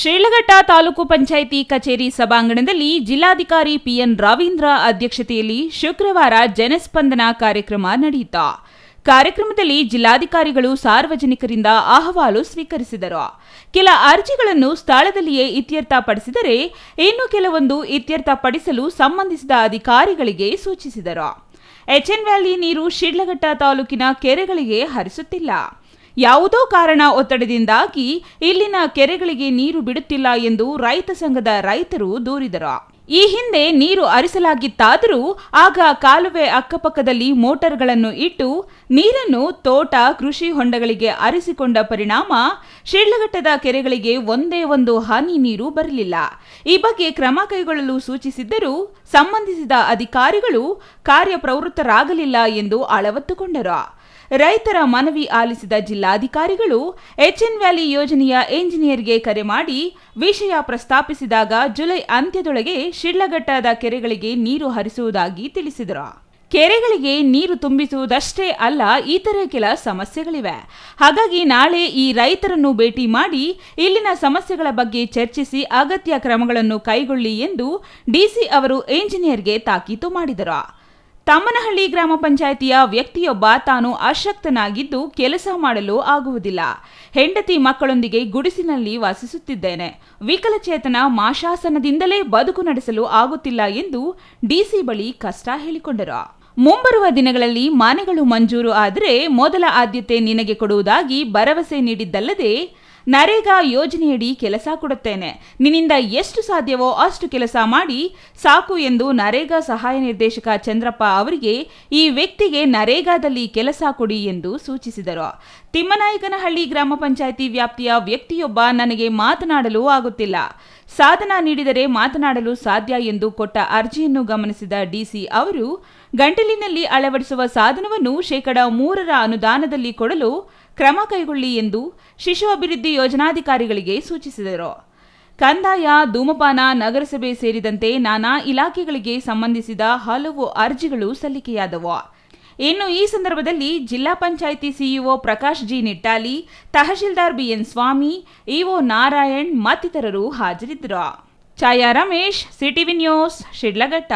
ಶಿಡ್ಲಘಟ್ಟ ತಾಲೂಕು ಪಂಚಾಯಿತಿ ಕಚೇರಿ ಸಭಾಂಗಣದಲ್ಲಿ ಜಿಲ್ಲಾಧಿಕಾರಿ ಪಿಎನ್ ರವೀಂದ್ರ ಅಧ್ಯಕ್ಷತೆಯಲ್ಲಿ ಶುಕ್ರವಾರ ಜನಸ್ಪಂದನ ಕಾರ್ಯಕ್ರಮ ನಡೆಯಿತು. ಕಾರ್ಯಕ್ರಮದಲ್ಲಿ ಜಿಲ್ಲಾಧಿಕಾರಿಗಳು ಸಾರ್ವಜನಿಕರಿಂದ ಅಹವಾಲು ಸ್ವೀಕರಿಸಿದರು. ಕೆಲ ಅರ್ಜಿಗಳನ್ನು ಸ್ಥಳದಲ್ಲಿಯೇ ಇತ್ಯರ್ಥಪಡಿಸಿದರೆ ಇನ್ನು ಕೆಲವೊಂದು ಇತ್ಯರ್ಥಪಡಿಸಲು ಸಂಬಂಧಿಸಿದ ಅಧಿಕಾರಿಗಳಿಗೆ ಸೂಚಿಸಿದರು. ಎಚ್ಎನ್ ವ್ಯಾಲಿ ನೀರು ಶಿಡ್ಲಘಟ್ಟ ತಾಲೂಕಿನ ಕೆರೆಗಳಿಗೆ ಹರಿಸುತ್ತಿಲ್ಲ. ಯಾವುದೋ ಕಾರಣ ಒತ್ತಡದಿಂದಾಗಿ ಇಲ್ಲಿನ ಕೆರೆಗಳಿಗೆ ನೀರು ಬಿಡುತ್ತಿಲ್ಲ ಎಂದು ರೈತ ಸಂಘದ ರೈತರು ದೂರಿದರು. ಈ ಹಿಂದೆ ನೀರು ಹರಿಸಲಾಗಿತ್ತಾದರೂ ಆಗ ಕಾಲುವೆ ಅಕ್ಕಪಕ್ಕದಲ್ಲಿ ಮೋಟಾರ್ಗಳನ್ನು ಇಟ್ಟು ನೀರನ್ನು ತೋಟ, ಕೃಷಿ ಹೊಂಡಗಳಿಗೆ ಅರಿಸಿಕೊಂಡ ಪರಿಣಾಮ ಶಿಡ್ಲಘಟ್ಟದ ಕೆರೆಗಳಿಗೆ ಒಂದೇ ಒಂದು ಹನಿ ನೀರು ಬರಲಿಲ್ಲ. ಈ ಬಗ್ಗೆ ಕ್ರಮ ಕೈಗೊಳ್ಳಲು ಸೂಚಿಸಿದ್ದರೂ ಸಂಬಂಧಿಸಿದ ಅಧಿಕಾರಿಗಳು ಕಾರ್ಯಪ್ರವೃತ್ತರಾಗಲಿಲ್ಲ ಎಂದು ಅಳವತ್ತುಕೊಂಡರು. ರೈತರ ಮನವಿ ಆಲಿಸಿದ ಜಿಲ್ಲಾಧಿಕಾರಿಗಳು ಎಚ್ಎನ್ ವ್ಯಾಲಿ ಯೋಜನೆಯ ಎಂಜಿನಿಯರ್ಗೆ ಕರೆ ಮಾಡಿ ವಿಷಯ ಪ್ರಸ್ತಾಪಿಸಿದಾಗ ಜುಲೈ ಅಂತ್ಯದೊಳಗೆ ಶಿಡ್ಲಘಟ್ಟದ ಕೆರೆಗಳಿಗೆ ನೀರು ಹರಿಸುವುದಾಗಿ ತಿಳಿಸಿದರು. ಕೆರೆಗಳಿಗೆ ನೀರು ತುಂಬಿಸುವುದಷ್ಟೇ ಅಲ್ಲ, ಇತರೆ ಕೆಲ ಸಮಸ್ಯೆಗಳಿವೆ. ಹಾಗಾಗಿ ನಾಳೆ ಈ ರೈತರನ್ನು ಭೇಟಿ ಮಾಡಿ ಇಲ್ಲಿನ ಸಮಸ್ಯೆಗಳ ಬಗ್ಗೆ ಚರ್ಚಿಸಿ ಅಗತ್ಯ ಕ್ರಮಗಳನ್ನು ಕೈಗೊಳ್ಳಿ ಎಂದು ಡಿಸಿ ಅವರು ಎಂಜಿನಿಯರ್ಗೆ ತಾಕೀತು ಮಾಡಿದರು. ತಮ್ಮನಹಳ್ಳಿ ಗ್ರಾಮ ಪಂಚಾಯಿತಿಯ ವ್ಯಕ್ತಿಯೊಬ್ಬ ತಾನು ಅಶಕ್ತನಾಗಿದ್ದು ಕೆಲಸ ಮಾಡಲು ಆಗುವುದಿಲ್ಲ. ಹೆಂಡತಿ ಮಕ್ಕಳೊಂದಿಗೆ ಗುಡಿಸಿನಲ್ಲಿ ವಾಸಿಸುತ್ತಿದ್ದೇನೆ. ವಿಕಲಚೇತನ ಮಾಶಾಸನದಿಂದಲೇ ಬದುಕು ನಡೆಸಲು ಆಗುತ್ತಿಲ್ಲ ಎಂದು ಡಿಸಿ ಬಳಿ ಕಷ್ಟ ಹೇಳಿಕೊಂಡರು. ಮುಂಬರುವ ದಿನಗಳಲ್ಲಿ ಮನೆಗಳು ಮಂಜೂರು ಆದರೆ ಮೊದಲ ಆದ್ಯತೆ ನಿನಗೆ ಕೊಡುವುದಾಗಿ ಭರವಸೆ ನೀಡಿದ್ದಲ್ಲದೆ ನರೇಗಾ ಯೋಜನೆಯಡಿ ಕೆಲಸ ಕೊಡುತ್ತೇನೆ. ನಿನ್ನಿಂದ ಎಷ್ಟು ಸಾಧ್ಯವೋ ಅಷ್ಟು ಕೆಲಸ ಮಾಡಿ ಸಾಕು ಎಂದು ನರೇಗಾ ಸಹಾಯ ನಿರ್ದೇಶಕ ಚಂದ್ರಪ್ಪ ಅವರಿಗೆ ಈ ವ್ಯಕ್ತಿಗೆ ನರೇಗಾದಲ್ಲಿ ಕೆಲಸ ಕೊಡಿ ಎಂದು ಸೂಚಿಸಿದರು. ತಿಮ್ಮನಾಯಕನಹಳ್ಳಿ ಗ್ರಾಮ ಪಂಚಾಯಿತಿ ವ್ಯಾಪ್ತಿಯ ವ್ಯಕ್ತಿಯೊಬ್ಬ ನನಗೆ ಮಾತನಾಡಲು ಆಗುತ್ತಿಲ್ಲ. ಸಾಧನ ನೀಡಿದರೆ ಮಾತನಾಡಲು ಸಾಧ್ಯ ಎಂದು ಕೊಟ್ಟ ಅರ್ಜಿಯನ್ನು ಗಮನಿಸಿದ ಡಿಸಿ ಅವರು, ಗಂಟಲಿನಲ್ಲಿ ಅಳವಡಿಸುವ ಸಾಧನವನ್ನು ಶೇಕಡ ಮೂರರ ಅನುದಾನದಲ್ಲಿ ಕೊಡಲು ಕ್ರಮ ಕೈಗೊಳ್ಳಿ ಎಂದು ಶಿಶು ಅಭಿವೃದ್ಧಿ ಯೋಜನಾಧಿಕಾರಿಗಳಿಗೆ ಸೂಚಿಸಿದರು. ಕಂದಾಯ, ಧೂಮಪಾನ, ನಗರಸಭೆ ಸೇರಿದಂತೆ ನಾನಾ ಇಲಾಖೆಗಳಿಗೆ ಸಂಬಂಧಿಸಿದ ಹಲವು ಅರ್ಜಿಗಳು ಸಲ್ಲಿಕೆಯಾದವು. ಇನ್ನು ಈ ಸಂದರ್ಭದಲ್ಲಿ zilla panchayat CEO Prakash G Nittali, tahsildar BN Swamy, EO Narayan ಮತ್ತಿತರರು ಹಾಜರಿದ್ದರು. ಛಾಯಾ ರಮೇಶ್, ಸಿಟಿವಿ ನ್ಯೂಸ್, ಶಿಡ್ಲಘಟ್ಟ.